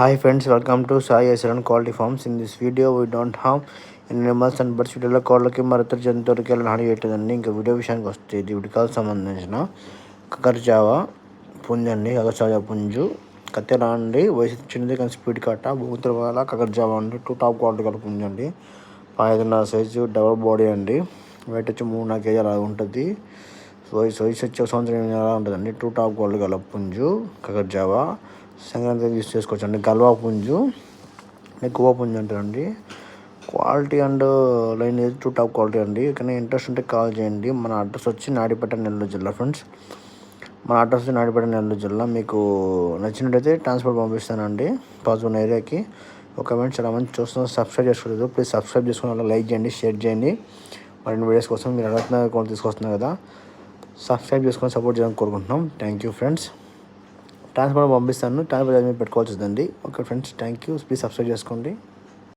Hi friends, welcome to Sai Asaran Quality Farms. In this video, we don't have animals and birds వీడియోలో కోళ్ళకి మరి ఇతర జంతువులకి వెళ్ళి హాని పెట్టదండి? ఇంకా వీడియో విషయానికి వస్తే ఇది ఉడికాలకు సంబంధించిన కకర్జావా పుంజు అండి కకర్జావా పుంజు కత్తెర అండి వయసు చిన్నది కానీ స్పీడ్ కట్ట భూతుల వల్ల కకర్జావా అండి టూ టాప్ క్వాలిటీ గల పుంజు అండి ఐదున్నర సైజు డబల్ బాడీ అండి. వెయిట్ వచ్చి మూడు నాలుగు కేజీ అలా ఉంటుంది. వయసు వయసు వచ్చే సంవత్సరం ఎనిమిది ఉంటుందండి. టూ టాప్ క్వాలిటీ గల పుంజు కకర్జావా సంక్రాంతి యూస్ చేసుకోవచ్చు అండి గల్వా పుంజు ఎక్కువ పుంజు అంటారండి. Quality and line two top quality అండి. కానీ ఇంట్రెస్ట్ ఉంటే కాల్ చేయండి. మన అడ్రస్ వచ్చి నాడిపేట నెల్లూరు జిల్లా ఫ్రెండ్స్. మన అడ్రస్ వచ్చి నాడిపేట నెల్లూరు జిల్లా. మీకు నచ్చినట్టయితే ట్రాన్స్పోర్ట్ పంపిస్తానండి. పాజిబుల్ ఏరియాకి. ఒక కమెంట్ చాలా మంది చూస్తున్నారు సబ్స్క్రైబ్ చేసుకోలేదు ప్లీజ్ సబ్స్క్రైబ్ చేసుకుని అలా లైక్ చేయండి షేర్ చేయండి. మరిన్ని వీడియోస్ కోసం మీరు అడుగుతున్న అకౌంట్ తీసుకొస్తున్నారు కదా. సబ్స్క్రైబ్ చేసుకొని సపోర్ట్ చేయాలని కోరుకుంటున్నాం. Thank you friends. ట్రాన్స్ఫర్ పంపిస్తాను. ట్రాన్స్పోర్ట్ పెట్టుకోవాల్సి వస్తుంది okay friends thank you please subscribe చేసుకోండి.